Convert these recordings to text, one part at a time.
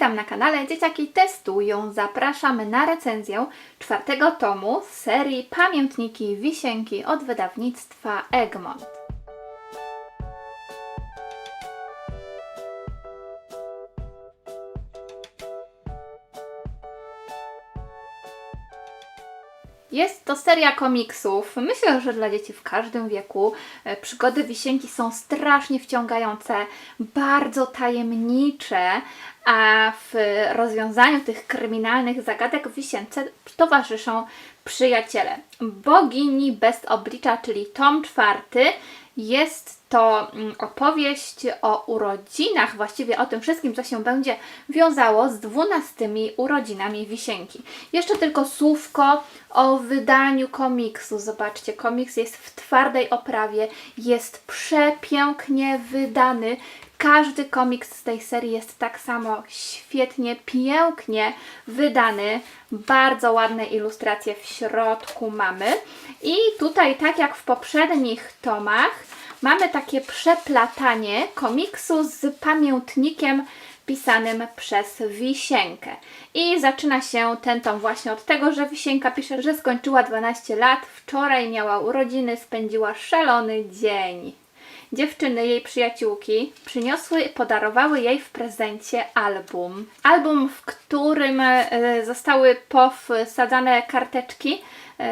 witam na kanale Dzieciaki Testują. Zapraszamy na recenzję czwartego tomu z serii Pamiętniki Wisienki od wydawnictwa Egmont. Jest to seria komiksów. Myślę, że dla dzieci w każdym wieku. E, Przygody Wisienki są strasznie wciągające, bardzo tajemnicze, a w rozwiązaniu tych kryminalnych zagadek Wisience towarzyszą przyjaciele. Bogini bez oblicza, czyli tom czwarty, jest to mm, opowieść o urodzinach, właściwie o tym wszystkim, co się będzie wiązało z dwunastymi urodzinami Wisienki. Jeszcze tylko słówko o wydaniu komiksu. Zobaczcie, komiks jest w twardej oprawie, jest przepięknie wydany. Każdy komiks z tej serii jest tak samo świetnie, pięknie wydany. Bardzo ładne ilustracje w środku mamy. I tutaj, tak jak w poprzednich tomach, mamy takie przeplatanie komiksu z pamiętnikiem pisanym przez Wisienkę. I zaczyna się ten tom właśnie od tego, że Wisienka pisze, że skończyła 12 lat, wczoraj miała urodziny, spędziła szalony dzień. Dziewczyny, jej przyjaciółki, przyniosły i podarowały jej w prezencie album. Album, w którym e, zostały powsadzane karteczki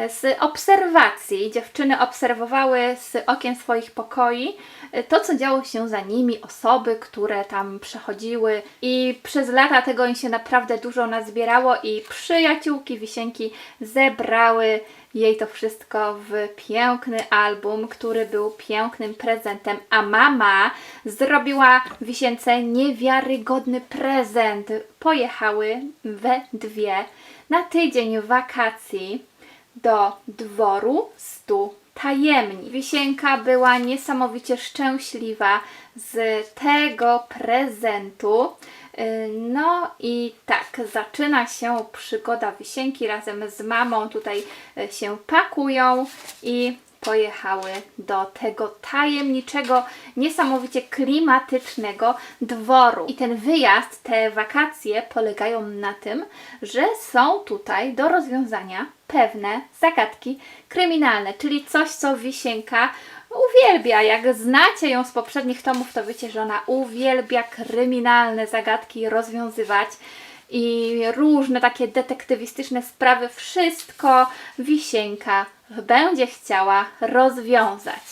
z obserwacji. Dziewczyny obserwowały z okien swoich pokoi e, to, co działo się za nimi, osoby, które tam przechodziły i przez lata tego im się naprawdę dużo nazbierało i przyjaciółki Wisienki zebrały jej to wszystko w piękny album, który był pięknym prezentem, a mama zrobiła Wisience niewiarygodny prezent. Pojechały we dwie na tydzień wakacji do dworu stu tajemni. Wisienka była niesamowicie szczęśliwa z tego prezentu. Yy, No i tak, zaczyna się przygoda Wisienki razem z mamą. Tutaj yy, się pakują i pojechały do tego tajemniczego, niesamowicie klimatycznego dworu. I ten wyjazd, te wakacje polegają na tym, że są tutaj do rozwiązania pewne zagadki kryminalne, czyli coś, co Wisienka uwielbia. Jak znacie ją z poprzednich tomów, to wiecie, że ona uwielbia kryminalne zagadki rozwiązywać i różne takie detektywistyczne sprawy. Wszystko Wisienka będzie chciała rozwiązać.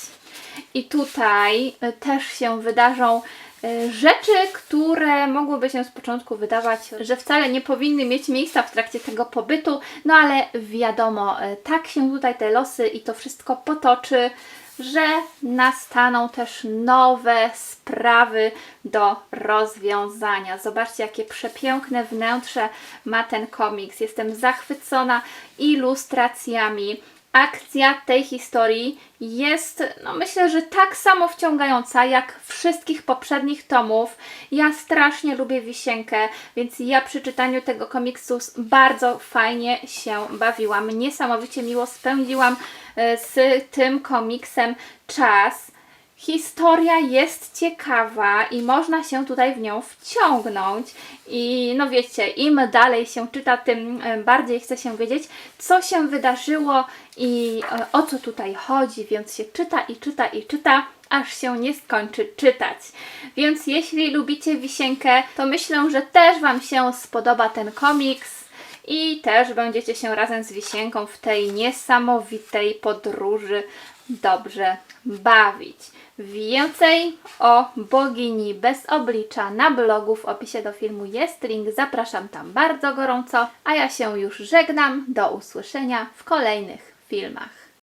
I tutaj y, też się wydarzą y, rzeczy, które mogłyby się z początku wydawać, że wcale nie powinny mieć miejsca w trakcie tego pobytu, no ale wiadomo, y, tak się tutaj te losy i to wszystko potoczy, że nastaną też nowe sprawy do rozwiązania. Zobaczcie, jakie przepiękne wnętrze ma ten komiks. Jestem zachwycona ilustracjami. Akcja tej historii jest, no myślę, że tak samo wciągająca jak wszystkich poprzednich tomów. Ja strasznie lubię Wisienkę, więc ja przy czytaniu tego komiksu bardzo fajnie się bawiłam. Niesamowicie miło spędziłam e, z tym komiksem czas. Historia jest ciekawa i można się tutaj w nią wciągnąć. I no wiecie, im dalej się czyta, tym e, bardziej chce się wiedzieć, co się wydarzyło i e, o co tutaj chodzi, więc się czyta i czyta i czyta aż się nie skończy czytać. Więc jeśli lubicie Wisienkę, to myślę, że też Wam się spodoba ten komiks i też będziecie się razem z Wisienką w tej niesamowitej podróży dobrze bawić. Więcej o bogini bez oblicza na blogu w opisie do filmu jest link, zapraszam tam bardzo gorąco, a ja się już żegnam, do usłyszenia w kolejnych filmach.